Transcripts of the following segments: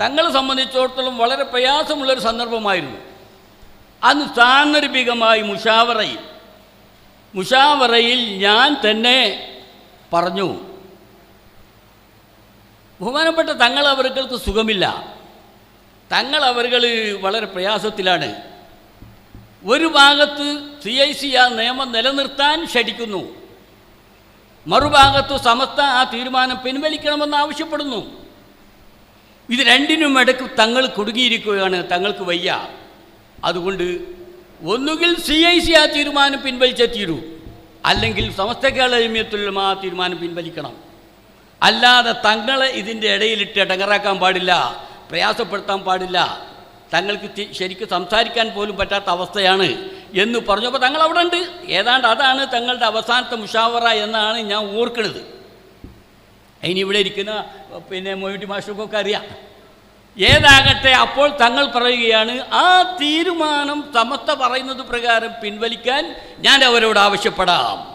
തങ്ങളെ സംബന്ധിച്ചിടത്തോളം വളരെ പ്രയാസമുള്ളൊരു സന്ദർഭമായിരുന്നു. അന്ന് സാന്ദർഭികമായി മുഷാവറയിൽ മുഷാവറയിൽ ഞാൻ തന്നെ പറഞ്ഞു ബഹുമാനപ്പെട്ട തങ്ങൾ അവർക്ക് സുഖമില്ല. തങ്ങൾ അവർകൾ വളരെ പ്രയാസത്തിലാണ്. ഒരു ഭാഗത്ത് സി ഐ സി ആ നിയമം നിലനിർത്താൻ ക്ഷണിക്കുന്നു. മറുഭാഗത്ത് സമസ്ത ആ തീരുമാനം പിൻവലിക്കണമെന്ന് ആവശ്യപ്പെടുന്നു. ഇത് രണ്ടിനും ഇടയ്ക്ക് തങ്ങൾ കുടുങ്ങിയിരിക്കുകയാണ് തങ്ങൾക്ക് വയ്യ. അതുകൊണ്ട് ഒന്നുകിൽ സി ഐ സി ആ തീരുമാനം പിൻവലിച്ചേ തീരൂ. അല്ലെങ്കിൽ സമസ്ത കേരള ജമിയത്തുലും ആ തീരുമാനം പിൻവലിക്കണം. അല്ലാതെ തങ്ങളെ ഇതിന്റെ ഇടയിലിട്ട് ഇടങ്ങറാക്കാൻ പാടില്ല പ്രയാസപ്പെടുത്താൻ പാടില്ല. തങ്ങൾക്ക് ശരിക്കും സംസാരിക്കാൻ പോലും പറ്റാത്ത അവസ്ഥയാണ് എന്ന് പറഞ്ഞപ്പോൾ തങ്ങൾ അവിടെ ഉണ്ട്. ഏതാണ്ട് അതാണ് തങ്ങളുടെ അവസാനത്തെ മുഷാവറ എന്നാണ് ഞാൻ ഓർക്കുന്നത്. ഇവിടെ ഇരിക്കുന്ന പിന്നെ മൊയ്റ്റി മാഷർക്കൊക്കെ അറിയാം. ഏതാകട്ടെ അപ്പോൾ തങ്ങൾ പറയുകയാണ് ആ തീരുമാനം തമത്ത പറയുന്നത് പ്രകാരം പിൻവലിക്കാൻ ഞാൻ അവരോട് ആവശ്യപ്പെടാം.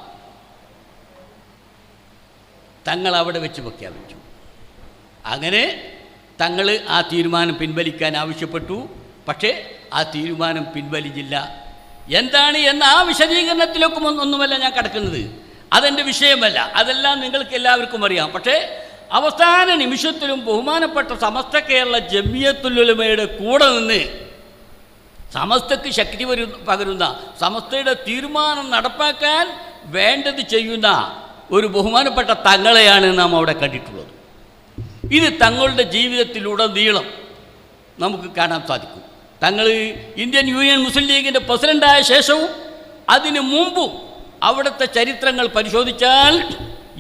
തങ്ങൾ അവിടെ വെച്ച് പ്രഖ്യാപിച്ചു. അങ്ങനെ തങ്ങൾ ആ തീരുമാനം പിൻവലിക്കാൻ ആവശ്യപ്പെട്ടു. പക്ഷേ ആ തീരുമാനം പിൻവലിച്ചില്ല. എന്താണ് എന്ന ആ വിശദീകരണത്തിലൊക്കെ ഒന്നുമല്ല ഞാൻ കിടക്കുന്നത്. അതെന്റെ വിഷയമല്ല. അതെല്ലാം നിങ്ങൾക്ക് എല്ലാവർക്കും അറിയാം. പക്ഷേ അവസാന നിമിഷത്തിലും ബഹുമാനപ്പെട്ട സമസ്ത കേരള ജമിയത്തുലുലമയുടെ കൂടെ നിന്ന് സമസ്തക്ക് ശക്തി വരു പകരുന്ന സമസ്തയുടെ തീരുമാനം നടപ്പാക്കാൻ വേണ്ടത് ചെയ്യുന്ന ഒരു ബഹുമാനപ്പെട്ട തങ്ങളെയാണ് നാം അവിടെ കണ്ടിട്ടുള്ളത്. ഇത് തങ്ങളുടെ ജീവിതത്തിലുടനീളം നമുക്ക് കാണാൻ സാധിക്കും. തങ്ങൾ ഇന്ത്യൻ യൂണിയൻ മുസ്ലിം ലീഗിന്റെ പ്രസിഡന്റായ ശേഷവും അതിനു മുമ്പും അവിടുത്തെ ചരിത്രങ്ങൾ പരിശോധിച്ചാൽ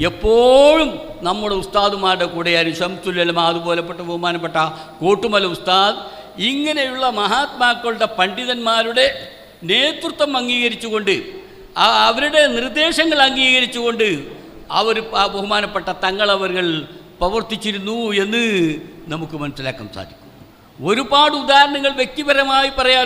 എപ്പോഴും നമ്മുടെ ഉസ്താദുമാരുടെ കൂടെയായിരുന്നു. ഷംസുല്ലമ അതുപോലെപ്പെട്ട ബഹുമാനപ്പെട്ട കൂട്ടുമല ഉസ്താദ്. ഇങ്ങനെയുള്ള മഹാത്മാക്കളുടെ പണ്ഡിതന്മാരുടെ നേതൃത്വം അംഗീകരിച്ചുകൊണ്ട് അവരുടെ നിർദ്ദേശങ്ങൾ അംഗീകരിച്ചുകൊണ്ട് അവർ ബഹുമാനപ്പെട്ട തങ്ങളവകൾ പ്രവർത്തിച്ചിരുന്നു എന്ന് നമുക്ക് മനസ്സിലാക്കാൻ സാധിക്കും. ഒരുപാട് ഉദാഹരണങ്ങൾ വ്യക്തിപരമായി പറയാൻ